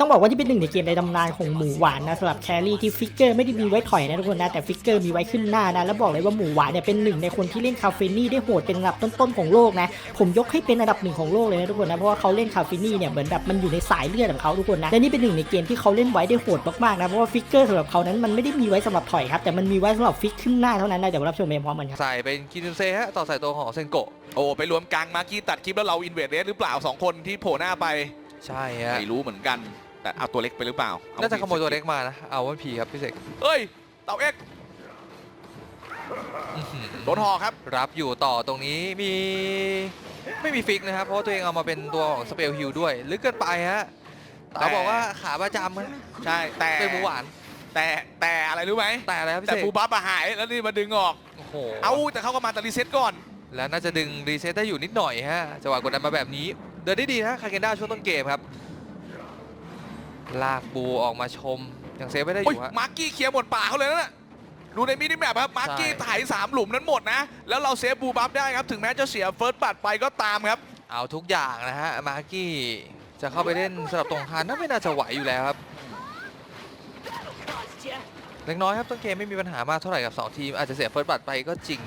ต้องบอกว่าที่เป็นหนึ่งในเกมในตำนานของหมูหวานนะสำหรับแครี่ที่ฟิกเกอร์ไม่ได้มีไว้ถอยนะทุกคนนะแต่ฟิกเกอร์มีไว้ขึ้นหน้านะแล้วบอกเลยว่าหมูหวานเนี่ยเป็นหนึ่งในคนที่เล่นคาเฟนี่ได้โหดเป็นอันดับต้นๆของโลกนะผมยกให้เป็นอันดับหนึ่งของโลกเลยนะทุกคนนะเพราะว่าเขาเล่นคาเฟนี่เนี่ยเหมือนแบบมันอยู่ในสายเลือดของเขาทุกคนนะและนี่เป็นหนึ่งในเกมที่เขาเล่นไว้ได้โหดมากๆนะเพราะว่าฟิกเกอร์สำหรับเขานั้นมันไม่ได้มีไว้สำหรับถอยครับแต่มันมีไว้สำหรับฟิกขึ้นหน้าเท่านั้นนะเดี๋ยวรับชมเองพร้อมกันครับใส่เป็นคินุเซฮะต่อใส่ตัวของเซนโกะโอ้ไปรวมกลางมาร์กี้ตัดคลิปแล้วเราอินเวดเรสหรือเปล่าสองคนที่โผล่หน้าไปใช่ฮะไม่รู้เหมือนกัน แต่เอาตัวเล็กไปหรือเปล่าเอน่าจะขโมยตัวเล็กมานะ เอาวันพีครับพี่เสกเอ้ย เต่าเอ็กซ์อื้อหือโดนหอกครับ รับอยู่ต่อตรงนี้มีไม่มีฟิกนะครับ เพราะว่าตัวเองเอามาเป็นตัวของสเปลฮิลด้วย ลึกเกินไปฮะเต๋าบอกว่าขาประจำฮะใช่แต่เป็นหมูหวาน แต่แต่อะไรรู้ไหมแต่อะไรครับพี่แต่เสกฟูบัฟอะหายแล้วนี่มาดึงออก โอ้โหเอาแต่เขาก็มาแต่รีเซ็ตก่อน แล้วน่าจะดึงรีเซ็ตได้อยู่นิดหน่อยฮะจังหวะกดดันมาแบบนี้ เดินได้ดีนะคาเกนด้าช่วงต้นเกมครับ ลากบูออกมาชมยังเซฟไม่ได้อโอ้ยยู่ฮะ มาร์กี้เคลียร์หมดป่าเขาเลยนะดูในมินิแมปครับมาร์กี้ใช่ ถ่ายสามหลุมนั้นหมดนะ แล้วเราเซฟบูบัฟได้ครับถึงแม้จะเสียเฟิร์สบัตไปก็ตามครับ เอาทุกอย่างนะฮะมาร์กี้จะเข้าไปเล่นสลับตรงคานน่าไม่น่าจะไหวอยู่แล้วครับเล็กน้อยครับต้นเกมไม่มีปัญหามากเท่าไหร่กับ 2 ทีม อาจจะเสียเฟิร์สบัตไปก็จริง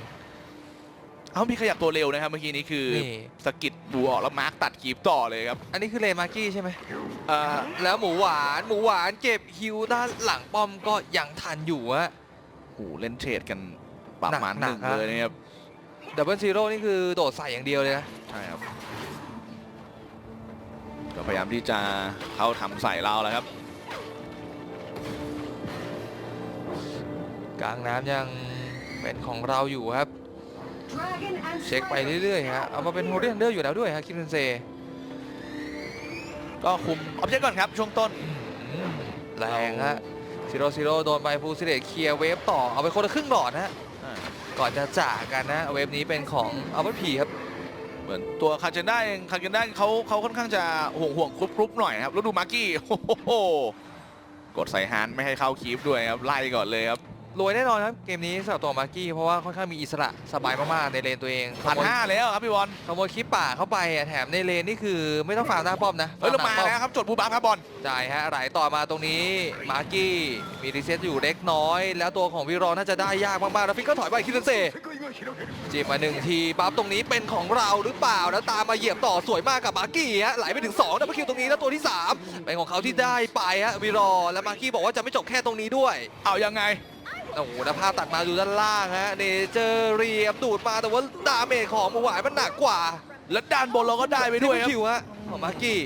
เอามีขยับตัวเร็วนะครับเมื่อกี้นี้คือนี่ สะกิดบูออกแล้วมาร์กตัดคีบต่อเลยครับ อันนี้คือเลนมาร์กี้ใช่ไหมเอ่อแล้วหมูหวานหมูหวานเก็บฮิวด้านหลังป้อมก็ยังทันอยู่ฮะโหเล่นเทรดกันประมาณหหนันึ่กงๆฮะ เลยนะครับดับเบิลซีโร่นี่คือโดดใส่อย่างเดียวเลยนะ ใช่ครับก็พยายามที่จะเข้าทำใส่เราแล้วครับ กลางน้ำยังเป็นของเราอยู่ครับ เช็คไปเรื่อยๆฮะเอามาเป็นโฮเดนเดอร์อยู่แล้วด้วยฮะคิมเซนเซก็คุมออบเจกต์ก่อนครับ ช่วงต้นอืมแรงฮะซีโร่ซีโร่โดนไปฟูซิเลตเคลียร์เวฟต่อ เอาไปคนละครึ่งหลอดนะฮะอ่าก่อนจะจากกันนะ เวฟนี้เป็นของอัลเบอร์พีครับ เหมือนตัวคาเจนได้เองคาเจนได้เขาเขาค่อนข้างจะห่วงห่วงๆกรุ๊ปๆหน่อยนะครับ แล้วดูมาร์กี้โอ้โหกดใส่ฮานไม่ให้เข้าคีฟด้วยครับ ไล่ก่อนเลยครับ รวยแน่นอนครับเกมนี้สำหรับตัวมาร์กี้เพราะว่าค่อนข้างมีอิสระสบายมากๆในเลนตัวเองพันขโมยห้าแล้วครับพี่บอลขโมยคลิปป่าเข้าไปอะแถมในเลนนี่คือไม่ต้องฟาร์มหน้าป้อมนะเฮ้ยเราฟมาร์หน้ป้อแล้วครับจดบูบัฟครับบอลใช่ฮะไหลต่อมาตรงนี้มาร์กี้มีรีเซ็ตอยู่เล็กน้อย แล้วตัวของวิรอน่าจะได้ยากมากๆแล้วฟิกก็ถอยไปคิดเซจีบมาหนึ่งทีปั๊บตรงนี้เป็นของเราหรือเปล่าแล้วตามมาเหยียบต่อสวยมากกับมาร์กี้ฮะไหลไปถึง2ดับเบิลคิวตรงนี้แล้วตัวที่ 3 เป็นของเขาที่ได้ไปฮะวิรอแล้วมาร์กี้บอกว่าจะไม่จบแค่ตรงนี้ด้วย เอายังไง โอ้โหแล้วภาพตัดมาดูด้านล่างฮะเนเจอร์เรียมดูดมาแต่ว่าดาเมจของหมูหวายมันหนักกว่า แล้วด้านบนเราก็ได้ไปด้วยครับคิวฮะของมาร์กี้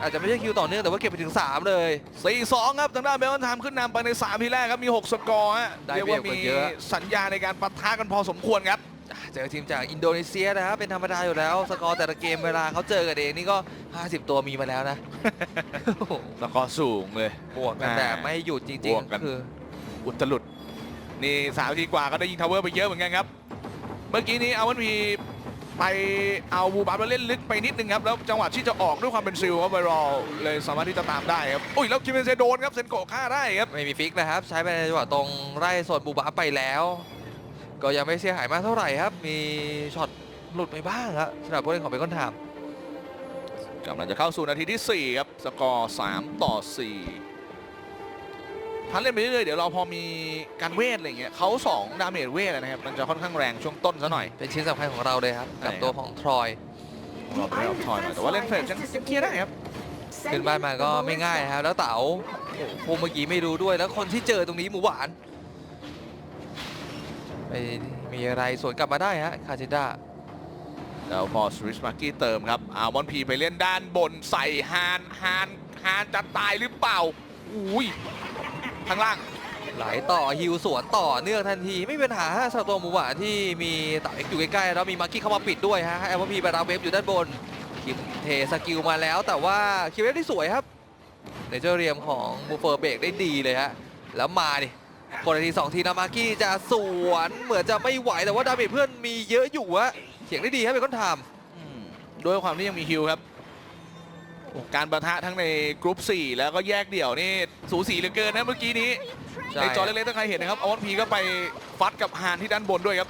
อาจจะไม่ใช่คิวต่อเนื่องแต่ว่าเก็บไปถึง 3 เลย 4-2 ครับทางด้านเบลนทำขึ้นนำไปใน 3 ทีแรกครับ มี 6 สกอร์ฮะได้เรียกว่าเปรียบมีกว่าเยอะสัญญาในการปะทะกันพอสมควรครับอะเจอทีมจากอินโดนีเซียนะครับเป็นธรรมดาอยู่แล้ว สกอร์แต่ละเกมเวลาเขาเจอกันเองนี่ก็ 50 ตัวมีมาแล้วนะโอ้โหสกอร์สูงเลยบวกกันอ่าแต่ไม่หยุดจบริงวกกันๆคืออุตลุด นี่สามทีกว่าก็ได้ยิงทาวเวอร์ไปเยอะเหมือนกันครับ เมื่อกี้นี้เอาวันพีไปเอาบูบับแล้วเล่นลึกไปนิดนึงครับ แล้วจังหวะที่จะออกด้วยความเป็นซิลครับไวรอลเลยสามารถที่จะตามได้ครับอุ้ยแล้วคิมเบนเซโดนครับเซนโกะฆ่าได้ครับ ไม่มีฟิกนะครับ ใช้ไปในจังหวะตรงไร่ส่วนบูบาไปแล้ว ก็ยังไม่เสียหายมากเท่าไหร่ครับ มีช็อตหลุดไปบ้างครับสำหรับผู้เล่นของเบคอนไทม์กำลังจะเข้าสู่นาทีที่ 4 ครับ สกอร์ 3 ต่อ 4 พันเล่นไปเรื่อยๆเดี๋ยวเราพอมีการเวทอะไรอย่างเงี้ยเขา2ดาเมจเวทนะครับมันจะค่อนข้างแรงช่วงต้นซะหน่อยเป็นชิ้นสำคัญของเราเลยครับ กับใช่ครับตัวของทรอยเราไปเอาทอยหน่อยแต่ว่าเล่นเฟรชยังยังเคลียร์ได้ครับขึ้นบ้านมาก็ไม่ง่ายนะครับ แล้วเต๋าโอ้โหเมื่อกี้ไม่รู้ด้วยแล้วคนที่เจอตรงนี้หมูหวานไม่มีอะไรสวนกลับมาได้ฮะคาจิด้าแล้วพอสวิชมาร์กี้เติมครับอาวอนพีไปเล่นด้านบนใส่ฮานฮานฮานจะตายหรือเปล่าอุ้ย ข้างล่างไหลต่อฮิวสวนต่อเนื่องทันที ไม่มีปัญหาฮะสำหรับตัวหมูหวานที่มีเต่าเอ็กอยู่ใกล้ๆแล้วมีมาร์กี้เข้ามาปิดด้วยฮะให้แอมพีไปรับเวฟอยู่ด้านบนคิมเทสกิลมาแล้ว แต่ว่าคิวเวฟได้สวยครับเนเจอร์เรียมของมูเฟอร์เบรกได้ดีเลยฮะแล้วมาดิคนทีสองทีนะมาร์กี้จะสวนเหมือนจะไม่ไหวแต่ว่าดาเมจเพื่อนมีเยอะอยู่ฮะเถียงได้ดีครับเป็นคนทอืมด้วยความที่ยังมีฮิวครับ การประทะทั้งในกรุ๊ป 4 แล้วก็แยกเดี่ยวนี่สูสีเหลือเกินนะเมื่อกี้นี้ำในจอเล็กๆถ้าใครเห็นนะครับอาวอนพีก็ไปฟัดกับฮานที่ด้านบนด้วยครับ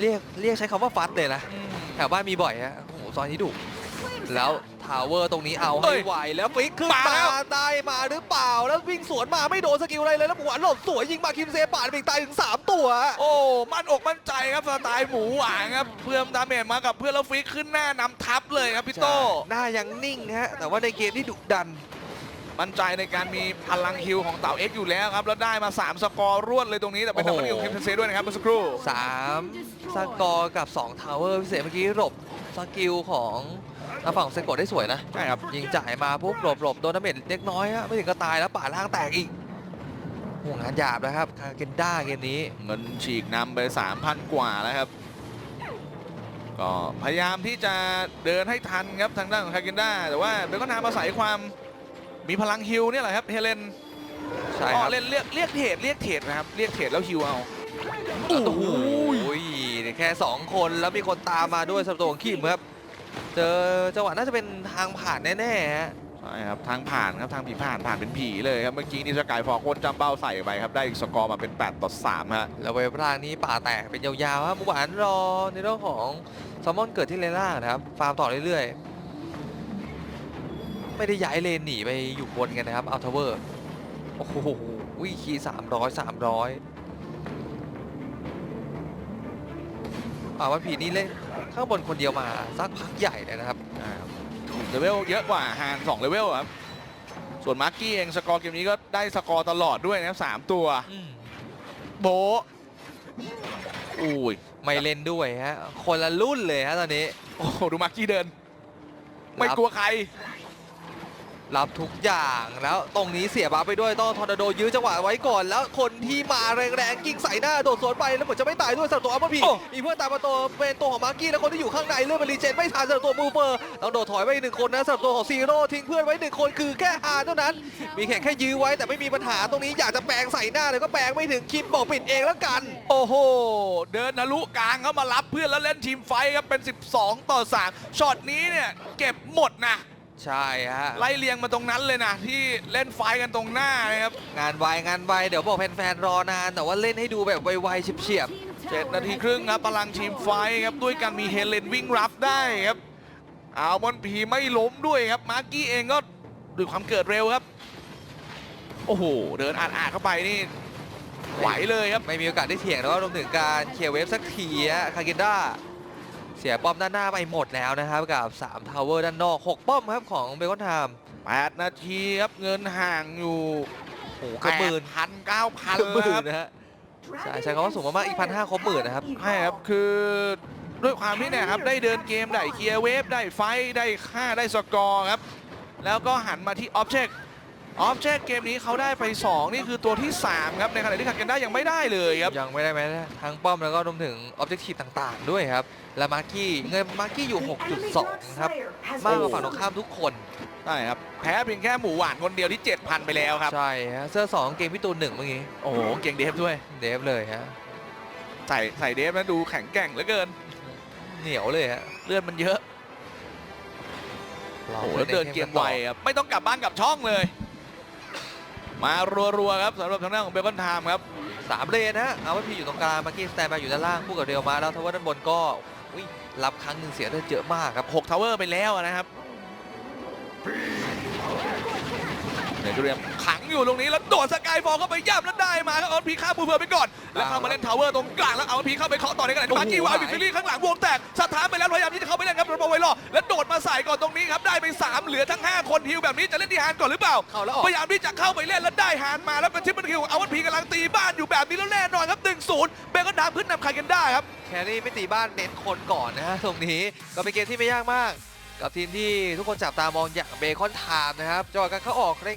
เรียกเรียกใช้คำว่าฟัดเลยนะแถวบ้านมีบ่อยฮะโอ้โหซอยนี้ดุ แล้วทาวเวอร์ตรงนี้เอาเอ้ให้ยไหวแล้วฟิกขึ้นมามาแล้ว ได้มาหรือเปล่า แล้ววิ่งสวนมาไม่โดนสกิลอะไรเลยแล้วหมูหวานหลบสวยยิงมาคิมเซปาดไปอีกตายถึง 3 ตัว โอ้ มั่นอกมั่นใจครับสไตล์หมูหวานครับ เพื่อนดาเมจมากับเพื่อนแล้วฟิกขึ้นหน้านำทัพเลยครับพี่โต หน้ายังนิ่งฮะ แต่ว่าในเกมที่ดุดัน มั่นใจในการมีพลังคิวของเต่าเอ็กซ์อยู่แล้วครับ แล้วได้มา 3 สกอร์รวดเลยตรงนี้แต่เป็นโอ้ทางโหด้านของคิมเทนเซด้วยนะครับเมื่อสักครู่ 3 สกอร์กับ 2 ทาวเวอร์พิเศษเมื่อกี้หลบสกิลของ ทางฝั่งของเซโกะได้สวยนะใช่ครับยิงจ่ายมาปุ๊บหลบหลบโดนดาเมจเล็กน้อยฮะไม่ถึงก็ตายแล้วป่าล่างแตกอีกห่วงงานหยาบนะครับคาเกนด้าเกมนี้เงินฉีกนำไป 3,000 กว่าแล้วครับ ก็พยายามที่จะเดินให้ทันครับทางด้านของคาเกนด้าแต่ว่าเบลก็นามอาศัยความมีพลังฮิวเนี่ยแหละครับเฮเลนใช่อ๋คอรับเล่นเรียกเรียกเทรดเรียกเทรดนะครับเรียกเทรดแล้วฮิวเอาโอ้โหแค่ 2 คนแล้วมีคนตามมาด้วยสำหรับตัวของคิมครับ เจอจังหวะน่าจะเป็นทางผ่านแน่ๆฮะใช่ครับทางผ่านครับทางผีผ่านผ่านเป็นผีเลยครับเมื่อกี้นี่สกายฟอร์โคนจำเป้าใส่ไปครับได้อีกสกอร์มาเป็น 8 ต่อ3ฮะแล้วเวฟล่างนี้ป่าแตกเป็นยาวๆครับหมูหวานรอในเรื่องของแซลมอนเกิดที่เลนล่างนะครับฟาร์มต่อเรื่อยๆ ไม่ได้ย้ายเลนหนีไปอยู่บนกันนะครับอัลทเวอร์โอ้โหวิคีสามร้อยสามร้อย อ่าวันผีนี่เล่นข้างบนคนเดียวมาสักพักใหญ่เลยนะครับเลเวลเยอะกว่าห่าง2เลเวลครับ ส่วนมาร์กี้เองสกอร์เกมนี้ก็ได้สกอร์ตลอดด้วยนะครับสามตัวโบะอุ้ยไม่เล่นด้วยฮะ คนละรุ่นเลยฮะตอนนี้ โอ้โหดูมาร์กี้เดิน ไม่กลัวใคร รับทุกอย่างแล้วตรงนี้เสียบัฟไปด้วยต้องทอร์นาโดยื้อจังหวะไว้ก่อนแล้วคนที่มาแรงๆยิงใส่หน้าโดดสวนไปแล้วเหมือนจะไม่ตายด้วยสำหรับตัวอัลมาพีโอ้มีเพื่อนตามมาตัวเป็นตัวของมาร์กี้แล้วคนที่อยู่ข้างในเลื่อนเป็นรีเจนไม่ทันสำหรับตัวมูเปอร์ต้องโดดถอยไปอีกหนึ่งคนนะสำหรับตัวของซีโร่ทิ้งเพื่อนไว้หนึ่งคนคือแค่ฮาเท่านั้น มีแค่แค่ยื้อไว้แต่ไม่มีปัญหาตรงนี้อยากจะแปลงใส่หน้าเลยก็แปลงไม่ถึงคิมบอกปิดเองแล้วกัน โอ้โหเดินทะลุกลางเข้ามารับเพื่อนแล้วเล่นทีมไฟท์ครับเป็น 12 ต่อ3ช็อตนี้เนี่ยเก็บหมดนะ ใช่ฮะไล่เลียงมาตรงนั้นเลยนะที่เล่นไฟท์กันตรงหน้านะครับงานไวงานไวเดี๋ยวบอกแฟนๆรอนานแต่ว่าเล่นให้ดูแบบไวๆเฉียบเจ็ดนาทีครึ่งครับพลังทีมไฟท์ครับด้วยกันมีเฮเลนวิ่งรับได้ครับเอาบอลพีไม่ล้มด้วยครับมาร์กี้เองก็ด้วยความเกิดเร็วครับ โอ้โหเดินอาดอาดๆเข้าไปนี่ๆไหวเลยครับไม่มีโอกาสได้เถียงแล้วก็รวมถึงการเคลียร์เวฟสักทีอะคาเกนด้าเสียป้อมด้านหน้าไปหมดแล้วนะครับกับ3ทาวเวอร์ด้านนอก 6 ป้อมครับของเบคอนไทม์8นาทีครับเงินห่างอยู่โอ้โหเกือบหมื่นพันเก้าพันเกือบหแล้วมื่คนรับนะฮะใช่ใช้คำว่าสูงมากๆอีกพันห้าครบหมื่นนะครับใช่ครับคือด้วยความที่เนี่ยครับได้เดินเกมได้เคลียร์เวฟได้ไฟท์ได้ค่าได้สกอร์ครับแล้วก็หันมาที่ออบเจกต์ ออบเจกต์เกมนี้เขาได้ไป 2 นี่คือตัวที่ 3 ครับ ในขณะที่คาเกนด้ายังไม่ได้เลยครับ ยังไม่ได้แม้ทั้งป้อมแล้วก็รวมถึงออบเจกตีฟต่างๆ ด้วยครับ และมาร์กี้เงินมาร์กี้อยู่ 6.2 ครับ มากกว่าฝั่งตรงข้ามทุกคนใช่ครับ แพ้เพียงแค่หมูหวานคนเดียวที่ 7,000 ไปแล้วครับ ใช่ฮะเสื้อ 2 เกมพี่ตูนหนึ่งเมื่อกี้ โอ้โห เก่งเดฟด้วย เดฟเลยฮะใส่ใส่เดฟนะดูแข็งแกร่งเหลือเกิน เหนียวเลยฮะเลือดมันเยอะโอ้โหแล้วเดินเกมไวครับไม่ต้องกลับบ้านกลับช่องเลย มารัวๆครับสำหรับทางด้านของเบคอนไทม์ครับสามเลนฮะเอาไว้พีอยู่ตรงกลางมาร์กี้สแตนบายอยู่ด้านล่างคู่กับเรียวมาแล้วทาวเวอร์ด้านบนก็รับครั้งหนึ่งเสียเลือดเยอะมากครับหกทาวเวอร์ไปแล้วนะครับ เนเธอร์เรียมขังอยู่ตรงนี้แล้วโดดสกายฟอลเข้าไปย่ำแล้วได้มาครับเอาพีฆ่าบูเผื่อไปก่อน แล้วเข้ามาเล่นทาวเวอร์ตรงกลางแล้วเอาพีเข้าไปเคาะต่อในขณะที่มาร์กี้วางบิฟิลี่ข้างหลังวงแตกสถานไปแล้วพยายามที่จะเข้าไปเล่นครับโดนบอลไวรอแล้วโดดมาใส่ก่อนตรงนี้ครับได้ไปสามเหลือทั้งห้าคนฮิวแบบนี้จะเล่นที่ฮานก่อนหรือเปล่าเข้าแล้วออก พยายามที่จะเข้าไปเล่นแล้วได้ฮานมาแล้วเป็นทิปเปิลคิวเอาวันพีกำลังตีบ้านอยู่แบบนี้แล้วแน่นอนครับ1-0เบคอนไทม์ขึ้นนำคาเกนด้าครับ แครี่ไม่ตีบ้านเน้นคนก่อนนะฮะตรงนี้ก็เป็นเกมที่ไม่ยากมาก กับทีมที่ทุกคนจับตามองอย่างเบคอนไทม์นะครับจังหวะการเข้าออกเล่น